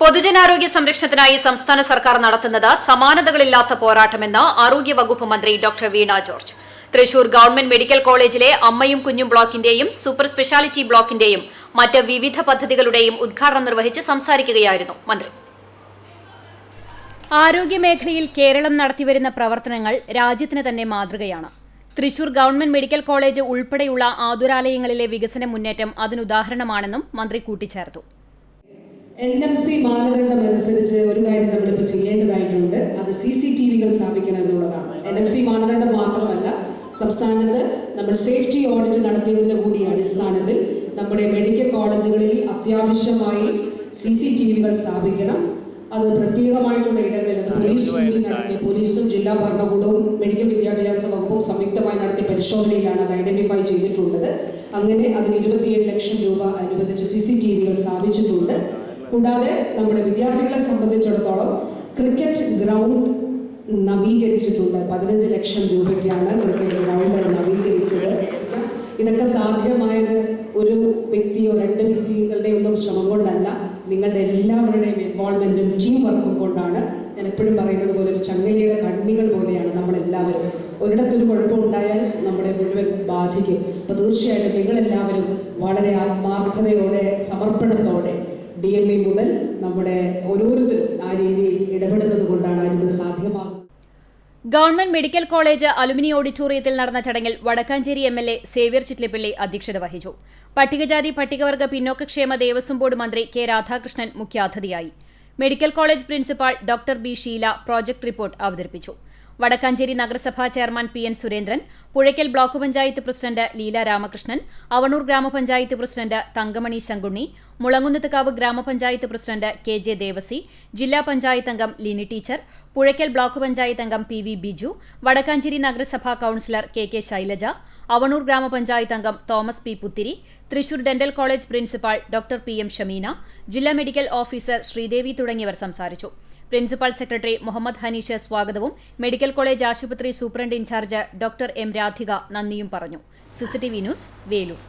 പൊതുജനാരോഗ്യ സംരക്ഷണത്തിനായി സംസ്ഥാന സർക്കാർ നടത്തുന്നത് സമാനതകളില്ലാത്ത പോരാട്ടമെന്ന് ആരോഗ്യ വകുപ്പ് മന്ത്രി doctor Veena George. Thrissur government medical കോളേജിലെ അമ്മയും കുഞ്ഞും ബ്ലോക്കിന്റെയും സൂപ്പർ സ്പെഷ്യാലിറ്റി ബ്ലോക്കിന്റെയും മറ്റ് വിവിധ പദ്ധതികളുടെയും ഉദ്ഘാടനം നിർവഹിച്ച് സംസാരിക്കുകയായിരുന്നു മന്ത്രി. ആരോഗ്യമേഖലയിൽ കേരളം നടത്തിവരുന്ന പ്രവർത്തനങ്ങൾ രാജ്യത്തിന് തന്നെ മാതൃകയാണ്. തൃശൂർ ഗവൺമെന്റ് മെഡിക്കൽ കോളേജ് ഉൾപ്പെടെയുള്ള ആതുരാലയങ്ങളിലെ വികസന മുന്നേറ്റം അതിനുദാഹരണമാണെന്നും മന്ത്രി കൂട്ടിച്ചേർത്തു. എൻ എം സി മാനദണ്ഡം അനുസരിച്ച് ഒരു കാര്യം നമ്മളിപ്പോൾ ചെയ്യേണ്ടതായിട്ടുണ്ട്. അത് സി സി ടി വികൾ സ്ഥാപിക്കണം എന്നുള്ളതാണ്. എൻ എം സി മാനദണ്ഡം മാത്രമല്ല സംസ്ഥാനത്ത് നമ്മൾ സേഫ്റ്റി ഓഡിറ്റ് നടത്തിയതിന്റെ കൂടി അടിസ്ഥാനത്തിൽ നമ്മുടെ മെഡിക്കൽ കോളേജുകളിൽ അത്യാവശ്യമായി സി സി ടി വികൾ സ്ഥാപിക്കണം. അത് പ്രത്യേകമായിട്ടുള്ള ഇടങ്ങളിൽ അത് പോലീസ് നടത്തിയ പോലീസും ജില്ലാ ഭരണകൂടവും മെഡിക്കൽ വിദ്യാഭ്യാസ വകുപ്പും സംയുക്തമായി നടത്തിയ പരിശോധനയിലാണ് അത് ഐഡന്റിഫൈ ചെയ്തിട്ടുള്ളത്. അങ്ങനെ അതിന് ഇരുപത്തിയേഴ് ലക്ഷം രൂപ അനുവദിച്ച് സി സി ടി വികൾ സ്ഥാപിച്ചിട്ടുണ്ട്. കൂടാതെ നമ്മുടെ വിദ്യാർത്ഥികളെ സംബന്ധിച്ചിടത്തോളം ക്രിക്കറ്റ് ഗ്രൗണ്ട് നവീകരിച്ചിട്ടുണ്ട്. പതിനഞ്ച് ലക്ഷം രൂപയ്ക്കാണ് ക്രിക്കറ്റ് ഗ്രൗണ്ട് നവീകരിച്ചത്. ഇതൊക്കെ സാധ്യമായത് ഒരു വ്യക്തിയോ രണ്ട് വ്യക്തികളുടെ ഒന്നും ശ്രമം കൊണ്ടല്ല. നിങ്ങളുടെ എല്ലാവരുടെയും ഇൻവോൾവ്മെന്റും ടീം വർക്കും കൊണ്ടാണ് ഞാൻ എപ്പോഴും പറയുന്നത് പോലെ ഒരു ചങ്ങലയുടെ കണ്ണികൾ പോലെയാണ് നമ്മളെല്ലാവരും. ഒരിടത്തൊരു കുഴപ്പമുണ്ടായാൽ നമ്മളെ മുഴുവൻ ബാധിക്കും. അപ്പോൾ തീർച്ചയായിട്ടും നിങ്ങളെല്ലാവരും വളരെ ആത്മാർത്ഥതയോടെ സമർപ്പണത്തോടെ ഡി എം ഇ മുതൽ നമ്മുടെ ഓരോരുത്തരും ആ രീതിയിൽ ഇടപെടുന്നത് കൊണ്ടാണ് ഇത് സാധ്യമാകുന്നത്. ഗവൺമെന്റ് മെഡിക്കൽ കോളേജ് അലുമിനി ഓഡിറ്റോറിയത്തിൽ നടന്ന ചടങ്ങിൽ Wadakkanchery M L A Xavier Chittilappilly അധ്യക്ഷത വഹിച്ചു. പട്ടികജാതി പട്ടികവർഗ പിന്നോക്കക്ഷേമ ദേവസ്വം ബോർഡ് മന്ത്രി കെ രാധാകൃഷ്ണൻ മുഖ്യാതിഥിയായി. Medical college principal doctor B Sheela project report അവതരിപ്പിച്ചു. വടക്കാഞ്ചേരി നഗരസഭാ chairman P N Surendran Puzhakkal block panchayat president Leela Ramakrishnan Avanoor ഗ്രാമപഞ്ചായത്ത് പ്രസിഡന്റ് തങ്കമണി ശങ്കുണ്ണി മുളങ്ങുന്നത്തുകാവ് ഗ്രാമപഞ്ചായത്ത് പ്രസിഡന്റ് കെ ജെ ദേവസി ജില്ലാ പഞ്ചായത്ത് അംഗം ലിനി ടീച്ചർ പുഴയ്ക്കൽ ബ്ലോക്ക് പഞ്ചായത്ത് അംഗം പി വി ബിജു വടക്കാഞ്ചേരി നഗരസഭാ councillor K K Shailaja Avanoor ഗ്രാമപഞ്ചായത്ത് അംഗം Thomas P Puthiri Thrissur dental college principal doctor P M Shameena ജില്ലാ medical officer Sridevi തുടങ്ങിയവർ സംസാരിച്ചു. പ്രിൻസിപ്പൽ സെക്രട്ടറി മുഹമ്മദ് ഹനീഷ് സ്വാഗതവും മെഡിക്കൽ കോളേജ് ആശുപത്രി superintendent incharge doctor M Radhika നന്ദിയും പറഞ്ഞു. CCTV news Veloor.